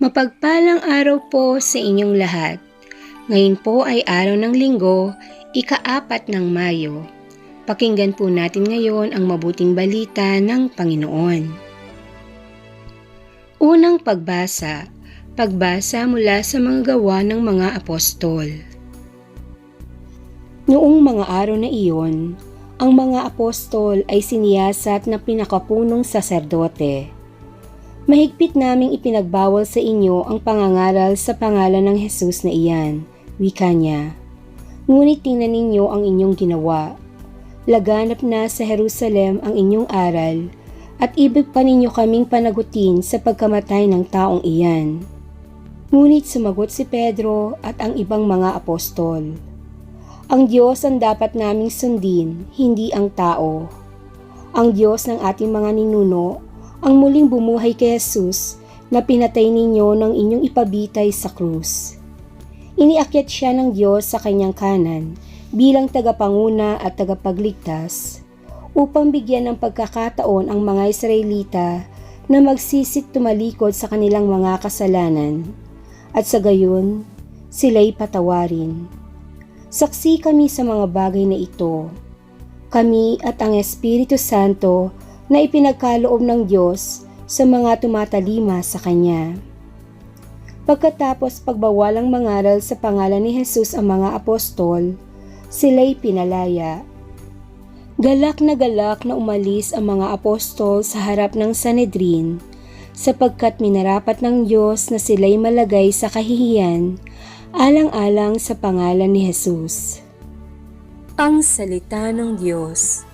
Mapagpalang araw po sa inyong lahat. Ngayon po ay araw ng linggo, ikaapat ng Mayo. Pakinggan po natin ngayon ang mabuting balita ng Panginoon. Unang pagbasa, pagbasa mula sa mga gawa ng mga apostol. Noong mga araw na iyon, ang mga apostol ay siniyasat na pinakapunong saserdote. Mahigpit naming ipinagbawal sa inyo ang pangangaral sa pangalan ng Jesus na iyan, wika niya. Ngunit tingnan ninyo ang inyong ginawa. Laganap na sa Jerusalem ang inyong aral at ibig pa ninyo kaming panagutin sa pagkamatay ng taong iyan. Ngunit sumagot si Pedro at ang ibang mga apostol. Ang Diyos ang dapat naming sundin, hindi ang tao. Ang Diyos ng ating mga ninuno ang muling bumuhay kay Jesus na pinatay ninyo ng inyong ipabitay sa krus. Iniakyat siya ng Diyos sa kanyang kanan bilang tagapanguna at tagapagligtas upang bigyan ng pagkakataon ang mga Israelita na magsisit tumalikod sa kanilang mga kasalanan at sa gayon sila'y patawarin. Saksi kami sa mga bagay na ito. Kami at ang Espiritu Santo na ipinagkaloob ng Diyos sa mga tumatalima sa Kanya. Pagkatapos pagbawalang mangaral sa pangalan ni Jesus ang mga apostol, sila'y pinalaya. Galak na galak na umalis ang mga apostol sa harap ng Sanedrin sapagkat minarapat ng Diyos na sila'y malagay sa kahihiyan alang-alang sa pangalan ni Jesus. Ang Salita ng Diyos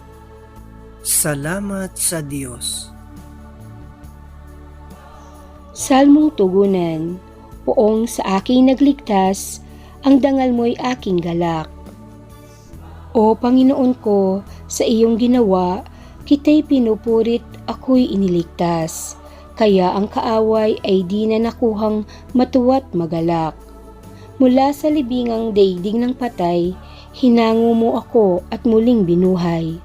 Salamat sa Diyos. Salmong Tugunan Poong sa aking nagligtas, ang dangal mo'y aking galak. O Panginoon ko, sa iyong ginawa, kita'y pinupurit, ako'y iniligtas. Kaya ang kaaway ay di na nakuhang matuwat magalak. Mula sa libingang daigdig ng patay, hinango mo ako at muling binuhay.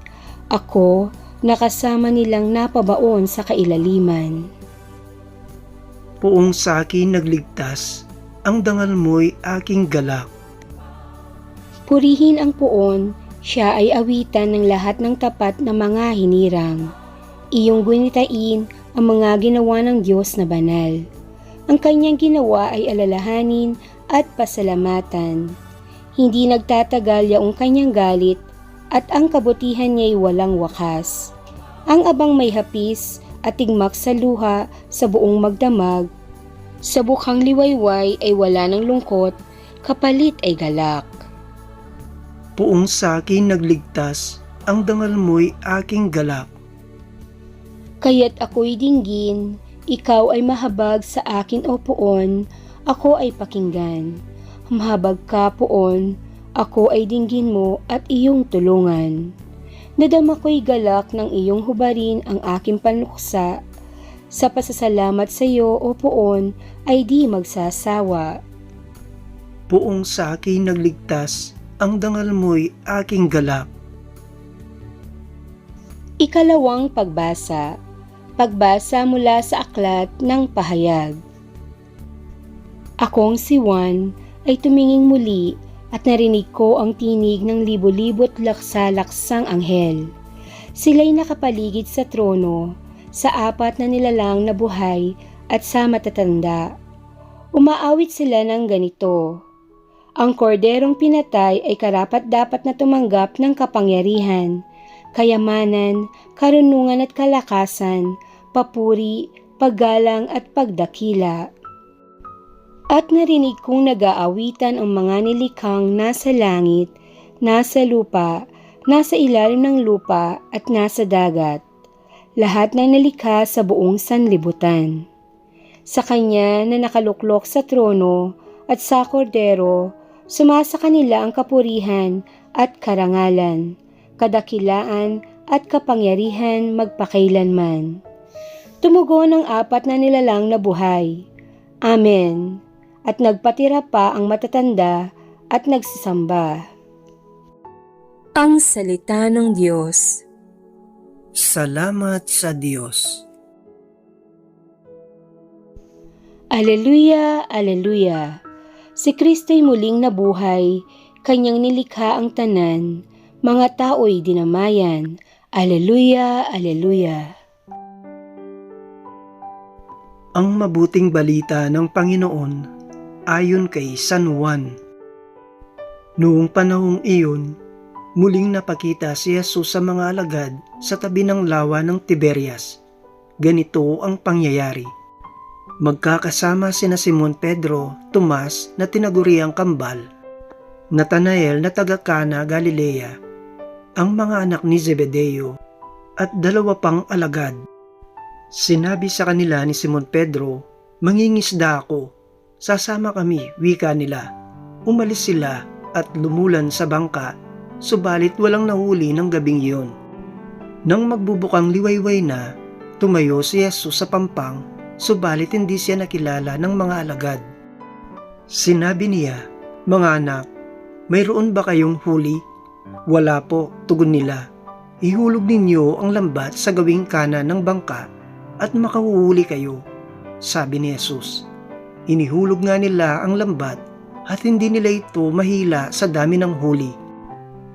Ako, nakasama nilang napabaon sa kailaliman. Poong sa akin nagligtas, ang dangal mo'y aking galak. Purihin ang puon, siya ay awitan ng lahat ng tapat na mga hinirang. Iyong gunitain ang mga ginawa ng Diyos na banal. Ang kanyang ginawa ay alalahanin at pasalamatan. Hindi nagtatagal yaong kanyang galit at ang kabutihan niya'y walang wakas. Ang abang may hapis at tigmak sa luha sa buong magdamag. Sa bukhang liwayway ay wala ng lungkot, kapalit ay galak. Poong sa akin nagligtas, ang dangal mo'y aking galak. Kaya't ako'y dinggin, ikaw ay mahabag sa akin o poon, ako ay pakinggan. Mahabag ka poon, ako ay dinggin mo at iyong tulungan. Nadama ko'y galak ng iyong hubarin ang aking panluksa. Sa pasasalamat sa iyo o poon ay di magsasawa. Poong sa akin nagligtas, ang dangal mo'y aking galak. Ikalawang pagbasa. Pagbasa mula sa aklat ng pahayag. Akong si Juan ay tumingin muli at narinig ko ang tinig ng libo-libot laksa-laksang anghel. Sila'y nakapaligid sa trono, sa apat na nilalang na buhay at sa matatanda. Umaawit sila ng ganito. Ang korderong pinatay ay karapat-dapat na tumanggap ng kapangyarihan, kayamanan, karunungan at kalakasan, papuri, paggalang at pagdakila. At narinig kong nag-aawitan ang mga nilikhang nasa langit, nasa lupa, nasa ilalim ng lupa at nasa dagat. Lahat ng nalikha sa buong sanlibutan. Sa kanya na nakaluklok sa trono at sa kordero, sumasa kanila ang kapurihan at karangalan, kadakilaan at kapangyarihan magpakailanman. Tumugon ang apat na nilalang na buhay. Amen at nagpatira pa ang matatanda at nagsisamba. Ang Salita ng Diyos Salamat sa Diyos. Aleluya, aleluya. Si Kristo'y muling nabuhay, kanyang nilikha ang tanan, mga tao'y dinamayan. Aleluya, aleluya. Ang mabuting balita ng Panginoon ayon kay San Juan. Noong panahong iyon, muling napakita si Jesus sa mga alagad sa tabi ng lawa ng Tiberias. Ganito ang pangyayari. Magkakasama sina Simon Pedro, Tomas na tinaguriang kambal, Natanael na taga Cana, Galilea, ang mga anak ni Zebedeo, at dalawa pang alagad. Sinabi sa kanila ni Simon Pedro, Mangingisda ako. Sasama kami, wika nila. Umalis sila at lumulan sa bangka, subalit walang nahuli ng gabing iyon. Nang magbubukang liwayway na, tumayo si Jesus sa pampang, subalit hindi siya nakilala ng mga alagad. Sinabi niya, Mga anak, mayroon ba kayong huli? Wala po, tugon nila. Ihulog ninyo ang lambat sa gawing kanan ng bangka at makahuhuli kayo, sabi ni Jesus. Inihulog nga nila ang lambat at hindi nila ito mahila sa dami ng huli.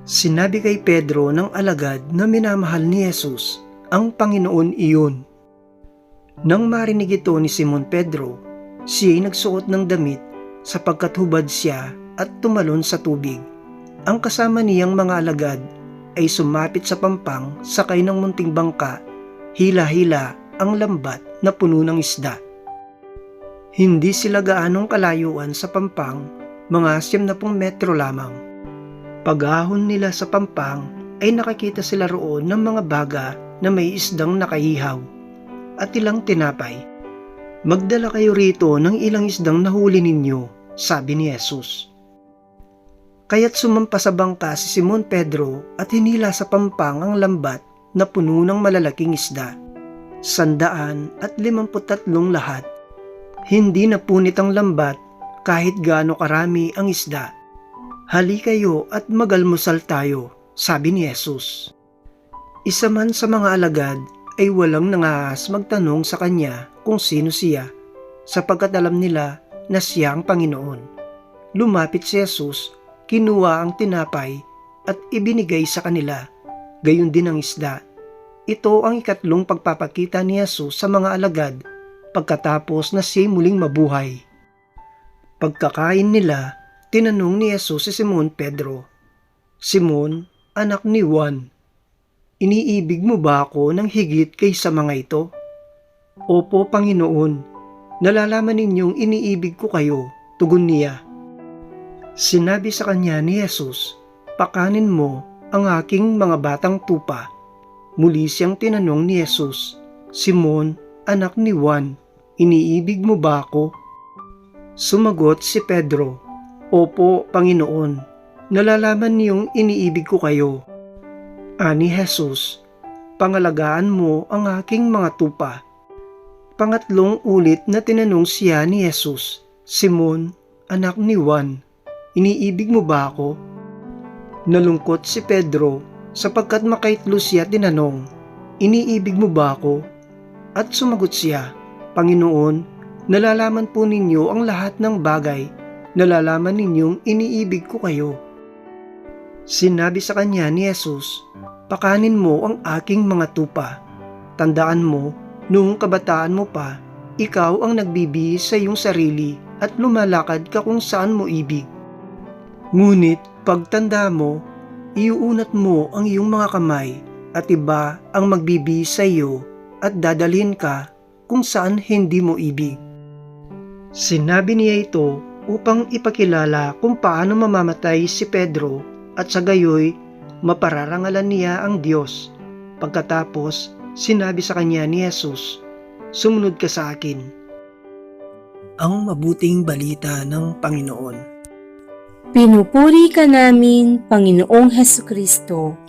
Sinabi kay Pedro ng alagad na minamahal ni Jesus, ang Panginoon iyon. Nang marinig ito ni Simon Pedro, siya'y nagsuot ng damit sapagkat hubad siya at tumalon sa tubig. Ang kasama niyang mga alagad ay sumapit sa pampang sakay ng munting bangka, hila-hila ang lambat na puno ng isda. Hindi sila gaanong kalayuan sa pampang, mga siyam na pong metro lamang. Pagahon nila sa pampang ay nakakita sila roon ng mga baga na may isdang nakahihaw at ilang tinapay. Magdala kayo rito ng ilang isdang nahuli ninyo, sabi ni Jesus. Kaya't sumampa sa bangka si Simon Pedro at hinila sa pampang ang lambat na puno ng malalaking isda sandaan at limamput tatlong lahat. Hindi napunit ang lambat kahit gaano karami ang isda. Hali kayo at magalmusal tayo, sabi ni Jesus. Isa man sa mga alagad ay walang nangaas magtanong sa kanya kung sino siya, sapagkat alam nila na siya ang Panginoon. Lumapit si Jesus, kinuha ang tinapay at ibinigay sa kanila, gayon din ang isda ito ang ikatlong pagpapakita ni Jesus sa mga alagad pagkatapos na siya muling mabuhay. Pagkakain nila, tinanong ni Jesus si Simon Pedro, Simon, anak ni Juan, iniibig mo ba ako ng higit kaysa mga ito? Opo, Panginoon, nalalaman ninyong iniibig ko kayo, tugon niya. Sinabi sa kanya ni Jesus, pakanin mo ang aking mga batang tupa Muli siyang tinanong ni Jesus, Simon, anak ni Juan, iniibig mo ba ako? Sumagot si Pedro, Opo, Panginoon, nalalaman niyong iniibig ko kayo. Ani Jesus, pangalagaan mo ang aking mga tupa. Pangatlong ulit na tinanong siya ni Jesus, Simon, anak ni Juan, iniibig mo ba ako? Nalungkot si Pedro sapagkat makaitlo siya tinanong, Iniibig mo ba ako? At sumagot siya, Panginoon, nalalaman po ninyo ang lahat ng bagay, nalalaman ninyong iniibig ko kayo. Sinabi sa kanya ni Jesus, Pakanin mo ang aking mga tupa. Tandaan mo, noong kabataan mo pa, ikaw ang nagbibihis sa iyong sarili at lumalakad ka kung saan mo ibig. Ngunit pagtanda mo, iuunat mo ang iyong mga kamay at iba ang magbibihis sa iyo at dadalhin ka kung saan hindi mo ibig. Sinabi niya ito upang ipakilala kung paano mamamatay si Pedro at sa gayoy mapararangalan niya ang Diyos. Pagkatapos, sinabi sa kanya ni Jesus, Sumunod ka sa akin. Ang mabuting balita ng Panginoon. Pinupuri ka namin, Panginoong Heso Kristo.